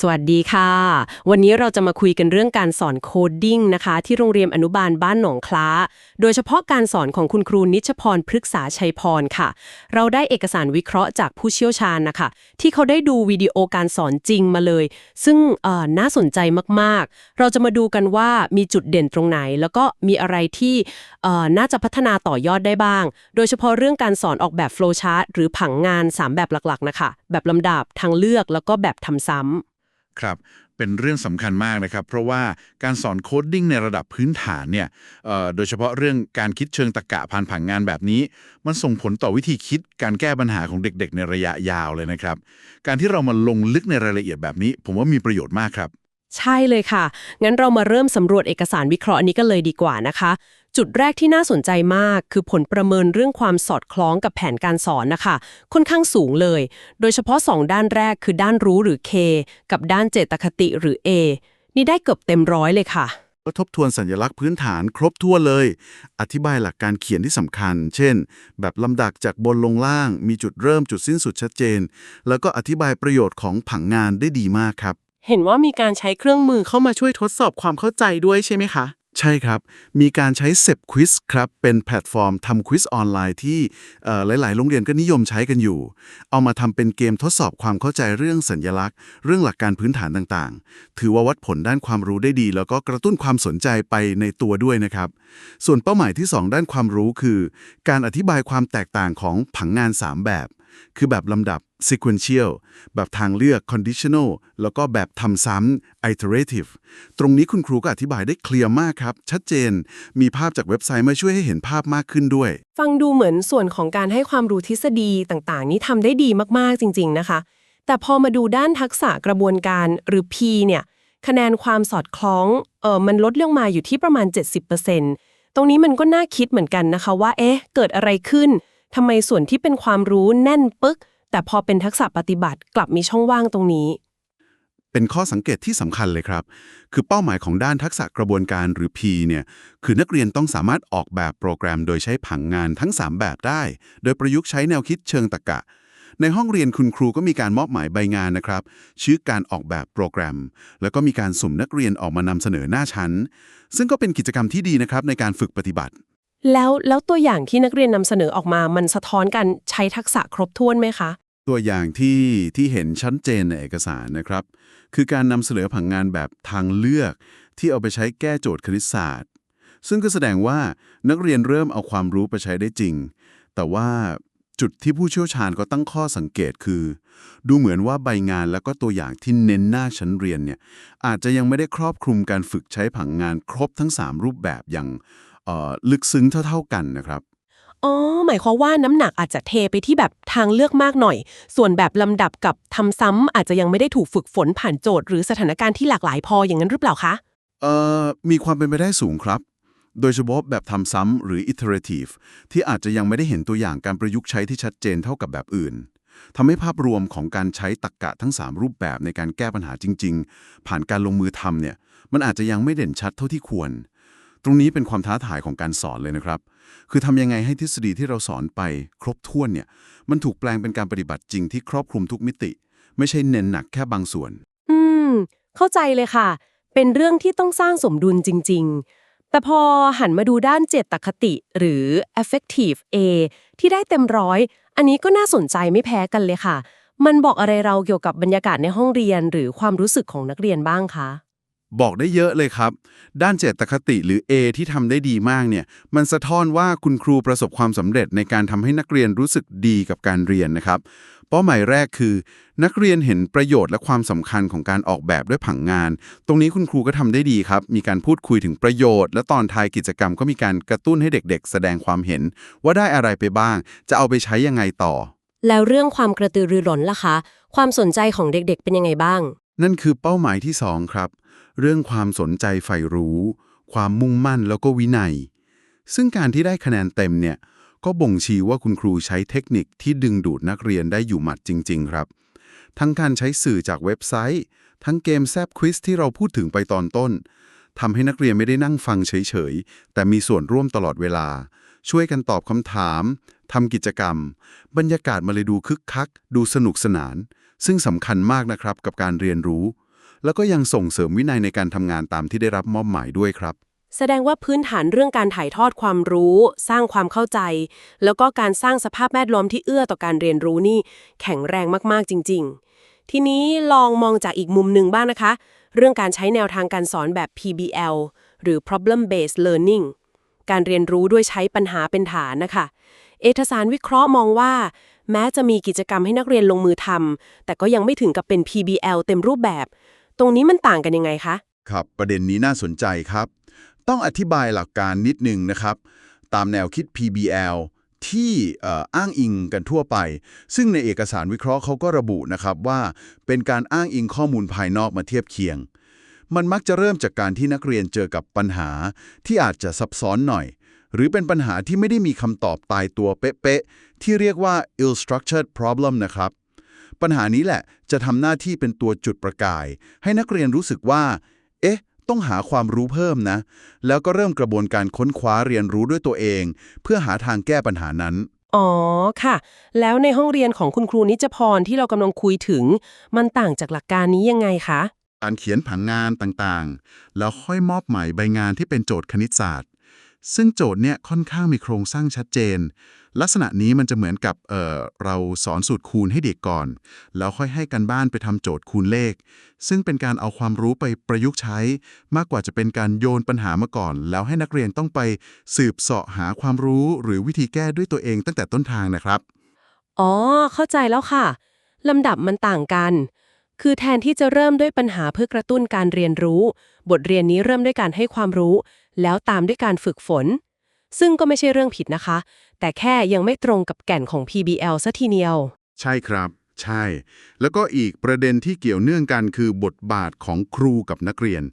สวัสดีค่ะ วันนี้เราจะมาคุยกันเรื่องการสอนโคดดิ้งนะคะ ที่โรงเรียนอนุบาลบ้านหนองคล้า โดยเฉพาะการสอนของคุณครูนิชพรพฤกษาชัยพรค่ะ เราได้เอกสารวิเคราะห์จากผู้เชี่ยวชาญนะคะ ที่เขาได้ดูวิดีโอการสอนจริงมาเลย ซึ่งน่าสนใจมากๆ เราจะมาดูกันว่ามีจุดเด่นตรงไหน แล้วก็มีอะไรที่น่าจะพัฒนาต่อยอดได้บ้าง โดยเฉพาะเรื่องการสอนออกแบบโฟล์ชาร์ตหรือผังงาน 3 แบบหลักๆนะคะแบบลำดับทางเลือกแล้วก็แบบทำซ้ำ ครับ เป็นเรื่องสำคัญมากนะครับ เพราะว่าการสอนโคดดิ้งในระดับพื้นฐานเนี่ยโดยเฉพาะเรื่องการคิดเชิงตรรกะผ่านผังงานแบบนี้ มันส่งผลต่อวิธีคิดการแก้ปัญหาของเด็กๆ ในระยะยาวเลยนะครับ การที่เรามาลงลึกในรายละเอียดแบบนี้ ผมว่ามีประโยชน์มากครับ ใช่เลยค่ะ งั้นเรามาเริ่มสำรวจเอกสารวิเคราะห์นี้กันเลยดีกว่านะคะ จุดแรกที่น่าสนใจมาก คือผลประเมินเรื่องความสอดคล้องกับแผนการสอนนะคะ ค่อนข้างสูงเลย โดยเฉพาะ 2 ด้านแรกคือด้านรู้หรือ K กับด้านเจตคติหรือ A นี่ได้เกือบเต็มร้อยเลยค่ะ ก็ทบทวนสัญลักษณ์พื้นฐานครบถ้วนเลย อธิบายหลักการเขียนที่สำคัญ เช่น แบบลำดับจากบนลงล่าง มีจุดเริ่มจุดสิ้นสุดชัดเจน แล้วก็อธิบายประโยชน์ของผังงานได้ดีมากครับ เห็นว่ามีการใช้เครื่องมือเข้ามาช่วยทดสอบความเข้าใจด้วยใช่ไหมคะ ใช่ครับ มีการใช้เซ p ควิสครับ เป็นแพลตฟอร์มทำควิสออนไลน์ที่หลาย ๆ โรงเรียนก็นิยมใช้กันอยู่ เอามาทำเป็นเกมทดสอบความเข้าใจเรื่องสัญลักษณ์ เรื่องหลักการพื้นฐานต่างๆ ถือว่าวัดผลด้านความรู้ได้ดี แล้วก็กระตุ้นความสนใจไปในตัวด้วยนะครับ ส่วนเป้าหมายที่ 2 ด้านความรู้คือ การอธิบายความแตกต่างของผังงาน 3 แบบ คือแบบลำดับ sequential แบบทางเลือก conditional แล้วก็แบบทำซ้ำ iterative ตรงนี้คุณครูก็อธิบายได้เคลียร์มากครับ ชัดเจน มีภาพจากเว็บไซต์มาช่วยให้เห็นภาพมากขึ้นด้วย ฟังดูเหมือนส่วนของการให้ความรู้ทฤษฎีต่างๆ นี้ทำได้ดีมากๆจริง ๆ นะคะ แต่พอมาดูด้านทักษะกระบวนการหรือ P เนี่ยคะแนนความสอดคล้องเออมันลดลงมาอยู่ที่ประมาณ 70%ตรงนี้มันก็น่าคิดเหมือนกันนะคะว่า เอ๊ะ เกิดอะไรขึ้น ทำไมส่วนที่เป็นความรู้แน่นปึ๊ก แต่พอเป็นทักษะปฏิบัติกลับมีช่องว่างตรงนี้ เป็นข้อสังเกตที่สำคัญเลยครับ คือเป้าหมายของด้านทักษะกระบวนการหรือ P เนี่ย คือนักเรียนต้องสามารถออกแบบโปรแกรมโดยใช้ผังงานทั้ง 3 แบบได้ โดยประยุกต์ใช้แนวคิดเชิงตรรกะในห้องเรียนคุณครูก็มีการมอบหมายใบงานนะครับ ชื่อการออกแบบโปรแกรม แล้วก็มีการสุ่มนักเรียนออกมานำเสนอหน้าชั้น ซึ่งก็เป็นกิจกรรมที่ดีนะครับในการฝึกปฏิบัติ แล้วแล้วตัวอย่างที่นักเรียนนำเสนอออกมามันสะท้อนการใช้ทักษะครบถ้วนไหมคะ ตัวอย่างที่ที่เห็นชัดเจนในเอกสารนะครับ คือการนำเสนอผังงานแบบทางเลือก ที่เอาไปใช้แก้โจทย์คณิตศาสตร์ ซึ่งก็แสดงว่านักเรียนเริ่มเอาความรู้ไปใช้ได้จริง แต่ว่าจุดที่ผู้เชี่ยวชาญก็ตั้งข้อสังเกตคือ ดูเหมือนว่าใบงานแล้วก็ตัวอย่างที่เน้นหน้าชั้นเรียนเนี่ยอาจจะยังไม่ได้ครอบคลุมการฝึกใช้ผังงานครบทั้ง 3 รูปแบบอย่าง ลึกซึ้งเท่าๆกันนะครับอ๋อ หมายความว่าน้ำหนักอาจจะเทไปที่แบบทางเลือกมากหน่อย ส่วนแบบลำดับกับทำซ้ำอาจจะยังไม่ได้ถูกฝึกฝนผ่านโจทย์ หรือสถานการณ์ที่หลากหลายพออย่างนั้นหรือเปล่าคะเอ่อมีความเป็นไปได้สูงครับ โดยเฉพาะแบบทำซ้ำหรือ iterative ที่อาจจะยังไม่ได้เห็นตัวอย่างการประยุกต์ใช้ที่ชัดเจนเท่ากับแบบอื่นทำให้ภาพรวมของการใช้ตรรกกะทั้ง 3 รูปแบบในการแก้ปัญหาจริง ๆ ผ่านการลงมือทำเนี่ยมันอาจจะยังไม่เด่นชัดเท่าที่ควร ตรงนี้เป็นความท้าทายของการสอนเลยนะครับ คือทำยังไงให้ทฤษฎีที่เราสอนไปครบถ้วนเนี่ย มันถูกแปลงเป็นการปฏิบัติจริงที่ครอบคลุมทุกมิติ ไม่ใช่เน้นหนักแค่บางส่วน อืม เข้าใจเลยค่ะ เป็นเรื่องที่ต้องสร้างสมดุลจริง ๆ แต่พอหันมาดูด้านเจตคติหรือ affective A ที่ได้เต็มร้อย อันนี้ก็น่าสนใจไม่แพ้กันเลยค่ะ มันบอกอะไรเราเกี่ยวกับบรรยากาศในห้องเรียน หรือความรู้สึกของนักเรียนบ้างคะ บอกได้เยอะเลยครับ ด้านเจตคติหรือ A ที่ทำได้ดีมากเนี่ย มันสะท้อนว่าคุณครูประสบความสำเร็จในการทำให้นักเรียนรู้สึกดีกับการเรียนนะครับ เป้าหมายแรกคือ นักเรียนเห็นประโยชน์และความสำคัญของการออกแบบด้วยผังงาน ตรงนี้คุณครูก็ทำได้ดีครับ มีการพูดคุยถึงประโยชน์ และตอนท้ายกิจกรรมก็มีการกระตุ้นให้เด็ก ๆ แสดงความเห็น ว่าได้อะไรไปบ้าง จะเอาไปใช้ยังไงต่อ แล้วเรื่องความกระตือรือร้นล่ะคะ ความสนใจของเด็กๆ เป็นยังไงบ้าง นั่นคือเป้าหมายที่สองครับ เรื่องความสนใจใฝ่รู้ ความมุ่งมั่นแล้วก็วินัย ซึ่งการที่ได้คะแนนเต็มเนี่ยก็บ่งชี้ว่าคุณครูใช้เทคนิคที่ดึงดูดนักเรียนได้อยู่หมัดจริง ๆ ครับ ทั้งการใช้สื่อจากเว็บไซต์ ทั้งเกมแซบควิสที่เราพูดถึงไปตอนต้นทำให้นักเรียนไม่ได้นั่งฟังเฉย ๆ แต่มีส่วนร่วมตลอดเวลา ช่วยกันตอบคำถามทำกิจกรรม บรรยากาศมาเลยดูคึกคัก ดูสนุกสนาน ซึ่งสำคัญมากนะครับกับการเรียนรู้ แล้วก็ยังส่งเสริมวินัยในการทำงานตามที่ได้รับมอบหมายด้วยครับ แสดงว่าพื้นฐานเรื่องการถ่ายทอดความรู้ สร้างความเข้าใจ แล้วก็การสร้างสภาพแวดล้อมที่เอื้อต่อการเรียนรู้นี่ แข็งแรงมากๆจริง ๆ ทีนี้ลองมองจากอีกมุมหนึ่งบ้างนะคะ เรื่องการใช้แนวทางการสอนแบบ PBL หรือ problem based learning การเรียนรู้ด้วยใช้ปัญหาเป็นฐานนะคะ เอกสารวิเคราะห์มองว่า แม้จะมีกิจกรรมให้นักเรียนลงมือทำแต่ก็ยังไม่ถึงกับเป็น PBL เต็มรูปแบบ ตรงนี้มันต่างกันยังไงคะ ครับ ประเด็นนี้น่าสนใจครับ ต้องอธิบายหลักการนิดนึงนะครับ ตามแนวคิด PBL ที่อ้างอิงกันทั่วไป ซึ่งในเอกสารวิเคราะห์เขาก็ระบุนะครับว่าเป็นการอ้างอิงข้อมูลภายนอกมาเทียบเคียง มันมักจะเริ่มจากการที่นักเรียนเจอกับปัญหาที่อาจจะซับซ้อนหน่อย หรือเป็นปัญหาที่ไม่ได้มีคำตอบตายตัวเป๊ะๆที่เรียกว่า ill-structured problem นะครับ ปัญหานี้แหละจะทำหน้าที่เป็นตัวจุดประกาย ให้นักเรียนรู้สึกว่า เอ๊ะ ต้องหาความรู้เพิ่มนะ แล้วก็เริ่มกระบวนการค้นคว้าเรียนรู้ด้วยตัวเอง เพื่อหาทางแก้ปัญหานั้น อ๋อค่ะ แล้วในห้องเรียนของคุณครูนิจพรที่เรากำลังคุยถึง มันต่างจากหลักการนี้ยังไงคะการเขียนผังงานต่างๆ แล้วค่อยมอบหมายใบงานที่เป็นโจทย์คณิตศาสตร์ ซึ่งโจทย์เนี่ยค่อนข้างมีโครงสร้างชัดเจน ลักษณะนี้มันจะเหมือนกับเอ่อเราสอนสูตรคูณให้เด็กก่อน แล้วค่อยให้กันบ้านไปทำโจทย์คูณเลข ซึ่งเป็นการเอาความรู้ไปประยุกต์ใช้ มากกว่าจะเป็นการโยนปัญหามาก่อน แล้วให้นักเรียนต้องไปสืบเสาะหาความรู้หรือวิธีแก้ด้วยตัวเองตั้งแต่ต้นทางนะครับ อ๋อ เข้าใจแล้วค่ะลำดับมันต่างกัน คือแทนที่จะเริ่มด้วยปัญหาเพื่อกระตุ้นการเรียนรู้ บทเรียนนี้เริ่มด้วยการให้ความรู้ แล้วตามด้วยการฝึกฝน ซึ่งก็ไม่ใช่เรื่องผิดนะคะ แต่แค่ยังไม่ตรงกับแก่นของ PBL ซะทีเดียว ใช่ครับ ใช่ แล้วก็อีกประเด็นที่เกี่ยวเนื่องกันคือบทบาทของครูกับนักเรียน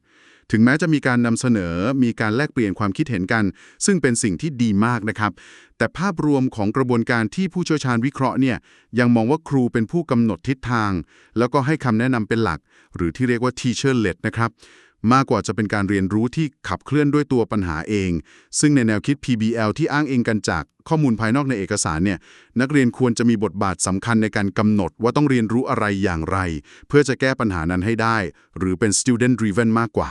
ถึงแม้จะมีการนำเสนอ มีการแลกเปลี่ยนความคิดเห็นกัน ซึ่งเป็นสิ่งที่ดีมากนะครับ แต่ภาพรวมของกระบวนการที่ผู้เชี่ยวชาญวิเคราะห์เนี่ยยังมองว่าครูเป็นผู้กำหนดทิศทาง แล้วก็ให้คำแนะนำเป็นหลัก หรือที่เรียกว่า teacher led นะครับ มากกว่าจะเป็นการเรียนรู้ที่ขับเคลื่อนด้วยตัวปัญหาเอง ซึ่งในแนวคิด PBL ที่อ้างอิงกันจากข้อมูลภายนอกในเอกสารเนี่ยนักเรียนควรจะมีบทบาทสำคัญในการกำหนดว่าต้องเรียนรู้อะไรอย่างไร เพื่อจะแก้ปัญหานั้นให้ได้ หรือเป็น student driven มากกว่า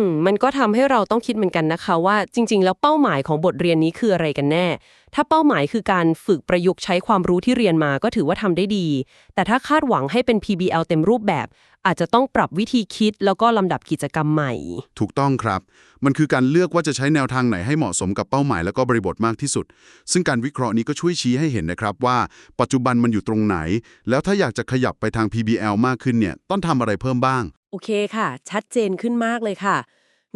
มมันก็ทำให้เราต้องคิดเหมือนกันนะคะ ว่าจริง ๆ แล้วเป้าหมายของบทเรียนนี้คืออะไรกันแน่ ถ้าเป้าหมายคือการฝึกประยุกต์ใช้ความรู้ที่เรียนมาก็ถือว่าทำได้ดี แต่ถ้าคาดหวังให้เป็น PBL เต็มรูปแบบ อาจจะต้องปรับวิธีคิดแล้วก็ลำดับกิจกรรมใหม่ ถูกต้องครับ มันคือการเลือกว่าจะใช้แนวทางไหนให้เหมาะสมกับเป้าหมายและก็บริบทมากที่สุด ซึ่งการวิเคราะห์นี้ก็ช่วยชี้ให้เห็นนะครับว่า ปัจจุบันมันอยู่ตรงไหน แล้วถ้าอยากจะขยับไปทาง PBL มากขึ้นเนี่ยต้องทำอะไรเพิ่มบ้าง โอเคค่ะ ชัดเจนขึ้นมากเลยค่ะ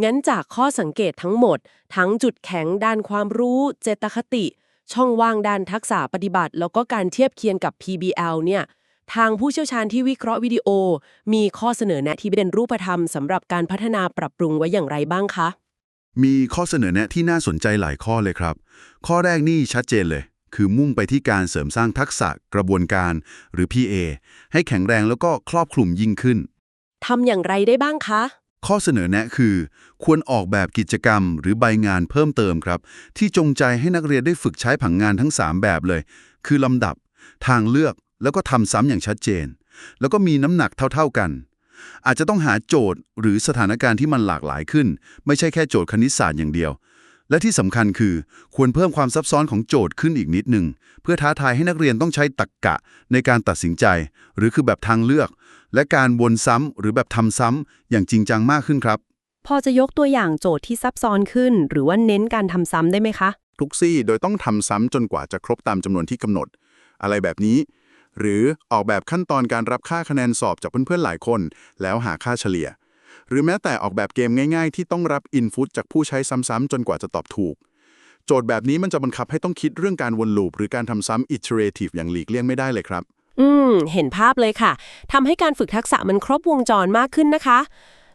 งั้นจากข้อสังเกตทั้งหมด ทั้งจุดแข็งด้านความรู้ เจตคติ ช่องว่างด้านทักษะปฏิบัติ แล้วก็การเทียบเคียงกับ PBL เนี่ย ทางผู้เชี่ยวชาญที่วิเคราะห์วิดีโอ มีข้อเสนอแนะที่เป็นรูปธรรมสำหรับการพัฒนาปรับปรุงไว้อย่างไรบ้างคะ มีข้อเสนอแนะที่น่าสนใจหลายข้อเลยครับ ข้อแรกนี่ชัดเจนเลย คือมุ่งไปที่การเสริมสร้างทักษะกระบวนการ หรือ PA ให้แข็งแรงแล้วก็ครอบคลุมยิ่งขึ้น ทำอย่างไรได้บ้างคะ ข้อเสนอแนะคือ ควรออกแบบกิจกรรมหรือใบงานเพิ่มเติมครับ ที่จงใจให้นักเรียนได้ฝึกใช้ผังงานทั้ง 3 แบบเลย คือลำดับ ทางเลือกแล้วก็ทำซ้ำอย่างชัดเจน แล้วก็มีน้ำหนักเท่า ๆกัน อาจจะต้องหาโจทย์หรือสถานการณ์ที่มันหลากหลายขึ้น ไม่ใช่แค่โจทย์คณิตศาสตร์อย่างเดียว และที่สำคัญคือควรเพิ่มความซับซ้อนของโจทย์ขึ้นอีกนิดหนึ่งเพื่อท้าทายให้นักเรียนต้องใช้ตรรกกะในการตัดสินใจ หรือคือแบบทางเลือก และการวนซ้ำหรือแบบทำซ้ำอย่างจริงจังมากขึ้นครับ พอจะยกตัวอย่างโจทย์ที่ซับซ้อนขึ้น หรือว่าเน้นการทำซ้ำได้ไหมคะ ทุกซี่โดยต้องทำซ้ำจนกว่าจะครบตามจำนวนที่กำหนด อะไรแบบนี้ หรือออกแบบขั้นตอนการรับค่าคะแนนสอบจากเพื่อนๆหลายคน แล้วหาค่าเฉลี่ย หรือแม้แต่ออกแบบเกมง่าย ๆ ที่ต้องรับอินฟุตจากผู้ใช้ซ้ำๆจนกว่าจะตอบถูก โจทย์แบบนี้มันจะบังคับให้ต้องคิดเรื่องการวนลูปหรือการทำซ้ำ iterative อย่างหลีกเลี่ยงไม่ได้เลยครับ อืม เห็นภาพเลยค่ะทำให้การฝึกทักษะมันครบวงจรมากขึ้นนะคะ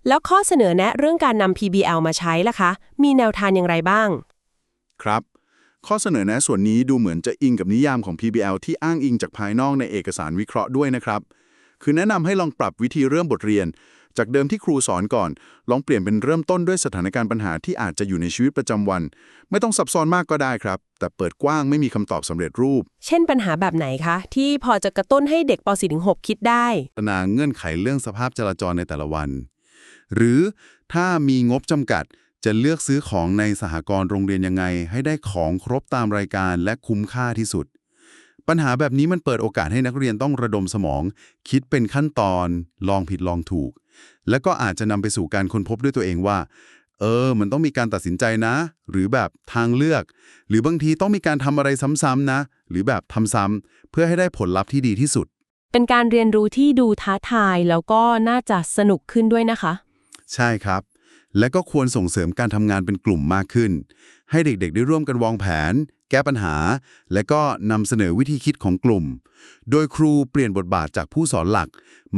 แล้วข้อเสนอแนะเรื่องการนำ PBL มาใช้ล่ะคะ มีแนวทางอย่างไรบ้าง ครับข้อเสนอแนะส่วนนี้ดูเหมือนจะอิงกับนิยามของ PBL ที่อ้างอิงจากภายนอกในเอกสารวิเคราะห์ด้วยนะครับ คือแนะนำให้ลองปรับวิธีเริ่มบทเรียน จากเดิมที่ครูสอนก่อน ลองเปลี่ยนเป็นเริ่มต้นด้วยสถานการณ์ปัญหาที่อาจจะอยู่ในชีวิตประจำวัน ไม่ต้องซับซ้อนมากก็ได้ครับ แต่เปิดกว้างไม่มีคำตอบสำเร็จรูป เช่นปัญหาแบบไหนคะ ที่พอจะกระตุ้นให้เด็กป .4-6 คิดได้พัฒนาเงื่อนไขเรื่องสภาพจราจรในแต่ละวัน หรือถ้ามีงบจำกัดจะเลือกซื้อของในสหกรณ์โรงเรียนยังไง ให้ได้ของครบตามรายการและคุ้มค่าที่สุด ปัญหาแบบนี้มันเปิดโอกาสให้นักเรียนต้องระดมสมอง คิดเป็นขั้นตอน ลองผิดลองถูก และก็อาจจะนำไปสู่การค้นพบด้วยตัวเองว่า เออ มันต้องมีการตัดสินใจนะ หรือแบบทางเลือก หรือบางทีต้องมีการทำอะไรซ้ำๆนะ หรือแบบทำซ้ำเพื่อให้ได้ผลลัพธ์ที่ดีที่สุด เป็นการเรียนรู้ที่ดูท้าทายแล้วก็น่าจะสนุกขึ้นด้วยนะคะ ใช่ครับ และก็ควรส่งเสริมการทำงานเป็นกลุ่มมากขึ้น ให้เด็กๆ ได้ร่วมกันวางแผน แก้ปัญหา และก็นำเสนอวิธีคิดของกลุ่ม โดยครูเปลี่ยนบทบาทจากผู้สอนหลัก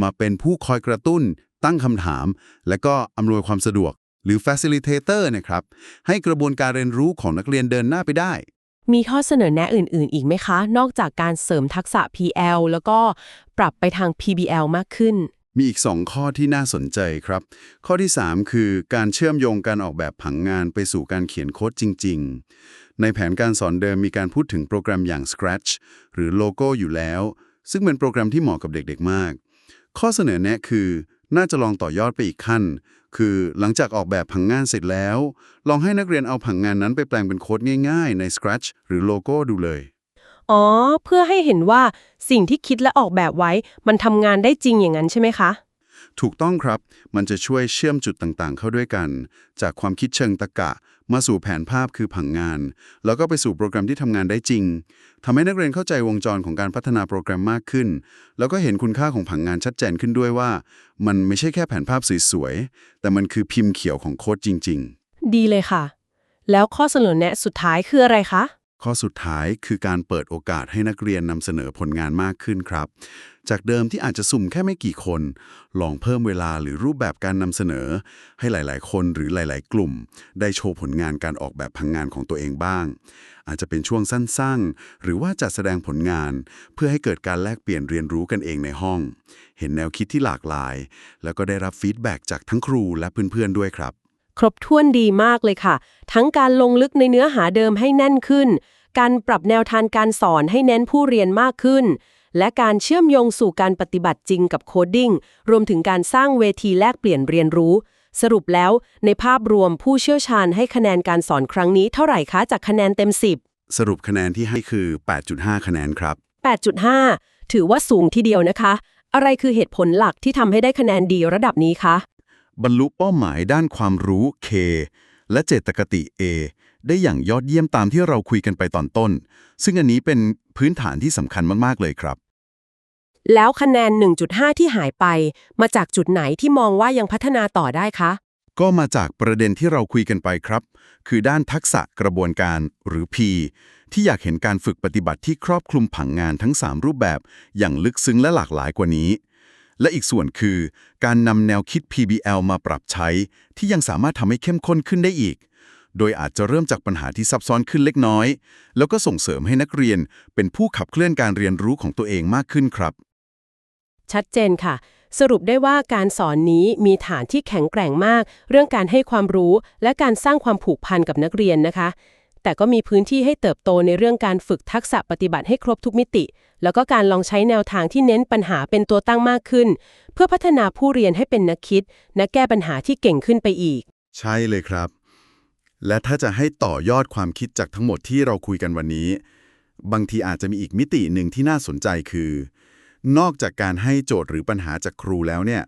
มาเป็นผู้คอยกระตุ้น ตั้งคำถาม และก็อำนวยความสะดวก หรือ facilitator นะครับให้กระบวนการเรียนรู้ของนักเรียนเดินหน้าไปได้ มีข้อเสนอแนะอื่น ๆ อีกไหมคะ นอกจากการเสริมทักษะ PL แล้วก็ปรับไปทาง PBL มากขึ้น มีอีก 2 ข้อที่น่าสนใจครับ ข้อที่ 3 คือการเชื่อมโยงการออกแบบผังงานไปสู่การเขียนโค้ดจริง ๆ ในแผนการสอนเดิมมีการพูดถึงโปรแกรมอย่าง Scratch หรือโลโก้อยู่แล้ว ซึ่งเป็นโปรแกรมที่เหมาะกับเด็ก ๆ มาก ข้อเสนอแนะคือ น่าจะลองต่อยอดไปอีกขั้น คือหลังจากออกแบบผังงานเสร็จแล้ว ลองให้นักเรียนเอาผังงานนั้นไปแปลงเป็นโค้ดง่าย ๆ ใน Scratch หรือโลโก้ดูเลย อ๋อ เพื่อให้เห็นว่าสิ่งที่คิดและออกแบบไว้ มันทำงานได้จริงอย่างนั้นใช่ไหมคะ ถูกต้องครับ มันจะช่วยเชื่อมจุดต่างๆ เข้าด้วยกัน จากความคิดเชิงตรรกะ มาสู่แผนภาพคือผังงาน แล้วก็ไปสู่โปรแกรมที่ทำงานได้จริงทำให้นักเรียนเข้าใจวงจรของการพัฒนาโปรแกรมมากขึ้น แล้วก็เห็นคุณค่าของผังงานชัดเจนขึ้นด้วยว่า มันไม่ใช่แค่แผนภาพสวยๆ แต่มันคือพิมพ์เขียวของโค้ดจริง ๆ ดีเลยค่ะ แล้วข้อเสนอแนะสุดท้ายคืออะไรคะ ข้อสุดท้ายคือการเปิดโอกาสให้นักเรียนนำเสนอผลงานมากขึ้นครับ จากเดิมที่อาจจะสุ่มแค่ไม่กี่คน ลองเพิ่มเวลาหรือรูปแบบการนำเสนอ ให้หลาย ๆ คนหรือหลาย ๆ กลุ่ม ได้โชว์ผลงานการออกแบบพังงานของตัวเองบ้าง อาจจะเป็นช่วงสั้น ๆ หรือว่าจัดแสดงผลงาน เพื่อให้เกิดการแลกเปลี่ยนเรียนรู้กันเองในห้อง เห็นแนวคิดที่หลากหลาย แล้วก็ได้รับฟีดแบ็กจากทั้งครูและเพื่อน ๆ ด้วยครับ ครบถ้วนดีมากเลยค่ะ ทั้งการลงลึกในเนื้อหาเดิมให้แน่นขึ้น การปรับแนวทางการสอนให้เน้นผู้เรียนมากขึ้น และการเชื่อมโยงสู่การปฏิบัติจริงกับโคดดิ้ง รวมถึงการสร้างเวทีแลกเปลี่ยนเรียนรู้ สรุปแล้วในภาพรวมผู้เชี่ยวชาญให้คะแนนการสอนครั้งนี้เท่าไหร่คะจากคะแนนเต็ม 10 สรุปคะแนนที่ให้คือ 8.5 คะแนนครับ 8.5 ถือว่าสูงทีเดียวนะคะ อะไรคือเหตุผลหลักที่ทำให้ได้คะแนนดีระดับนี้คะ บรรลุเป้าหมายด้านความรู้ K และเจตคติ A ได้อย่างยอดเยี่ยมตามที่เราคุยกันไปตอนต้น ซึ่งอันนี้เป็นพื้นฐานที่สำคัญมาก ๆ เลยครับ แล้วคะแนน 1.5 ที่หายไป มาจากจุดไหนที่มองว่ายังพัฒนาต่อได้คะ ก็มาจากประเด็นที่เราคุยกันไปครับ คือด้านทักษะกระบวนการหรือ P ที่อยากเห็นการฝึกปฏิบัติที่ครอบคลุมผังงานทั้ง 3 รูปแบบ อย่างลึกซึ้งและหลากหลายกว่านี้ และอีกส่วนคือ การนำแนวคิด PBL มาปรับใช้ ที่ยังสามารถทำให้เข้มข้นขึ้นได้อีก โดยอาจจะเริ่มจากปัญหาที่ซับซ้อนขึ้นเล็กน้อย แล้วก็ส่งเสริมให้นักเรียน เป็นผู้ขับเคลื่อนการเรียนรู้ของตัวเองมากขึ้นครับ ชัดเจนค่ะ สรุปได้ว่าการสอนนี้มีฐานที่แข็งแกร่งมาก เรื่องการให้ความรู้ และการสร้างความผูกพันกับนักเรียนนะคะ แต่ก็มีพื้นที่ให้เติบโตในเรื่องการฝึกทักษะปฏิบัติให้ครบทุกมิติ แล้วก็การลองใช้แนวทางที่เน้นปัญหาเป็นตัวตั้งมากขึ้น เพื่อพัฒนาผู้เรียนให้เป็นนักคิดนักแก้ปัญหาที่เก่งขึ้นไปอีก ใช่เลยครับ และถ้าจะให้ต่อยอดความคิดจากทั้งหมดที่เราคุยกันวันนี้ บางทีอาจจะมีอีกมิติหนึ่งที่น่าสนใจคือ นอกจากการให้โจทย์หรือปัญหาจากครูแล้วเนี่ย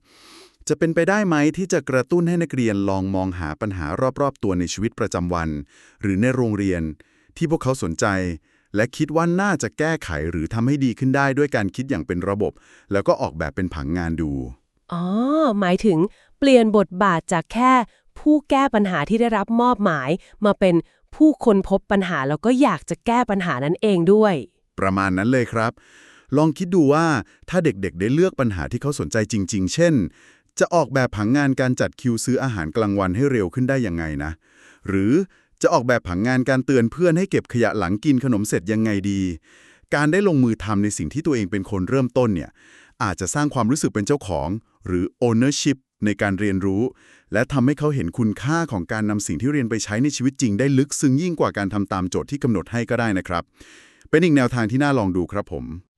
จะเป็นไปได้ไหมที่จะกระตุ้นให้นักเรียนลองมองหาปัญหารอบๆ ตัวในชีวิตประจำวัน หรือในโรงเรียน ที่พวกเขาสนใจ และคิดว่าน่าจะแก้ไขหรือทำให้ดีขึ้นได้ด้วยการคิดอย่างเป็นระบบ แล้วก็ออกแบบเป็นผังงานดู อ๋อ หมายถึงเปลี่ยนบทบาทจากแค่ ผู้แก้ปัญหาที่ได้รับมอบหมาย มาเป็นผู้คนพบปัญหาแล้วก็อยากจะแก้ปัญหานั้นเองด้วย ประมาณนั้นเลยครับลองคิดดูว่าถ้าเด็กๆ ได้เลือกปัญหาที่เขาสนใจจริง ๆ เช่น จะออกแบบผังงานการจัดคิวซื้ออาหารกลางวันให้เร็วขึ้นได้ยังไงนะ หรือจะออกแบบผังงานการเตือนเพื่อนให้เก็บขยะหลังกินขนมเสร็จยังไงดี การได้ลงมือทำในสิ่งที่ตัวเองเป็นคนเริ่มต้นเนี่ยอาจจะสร้างความรู้สึกเป็นเจ้าของ หรือ ownership ในการเรียนรู้ และทำให้เขาเห็นคุณค่าของการนำสิ่งที่เรียนไปใช้ในชีวิตจริงได้ลึกซึ้งยิ่งกว่าการทำตามโจทย์ที่กำหนดให้ก็ได้นะครับ เป็นอีกแนวทางที่น่าลองดูครับผม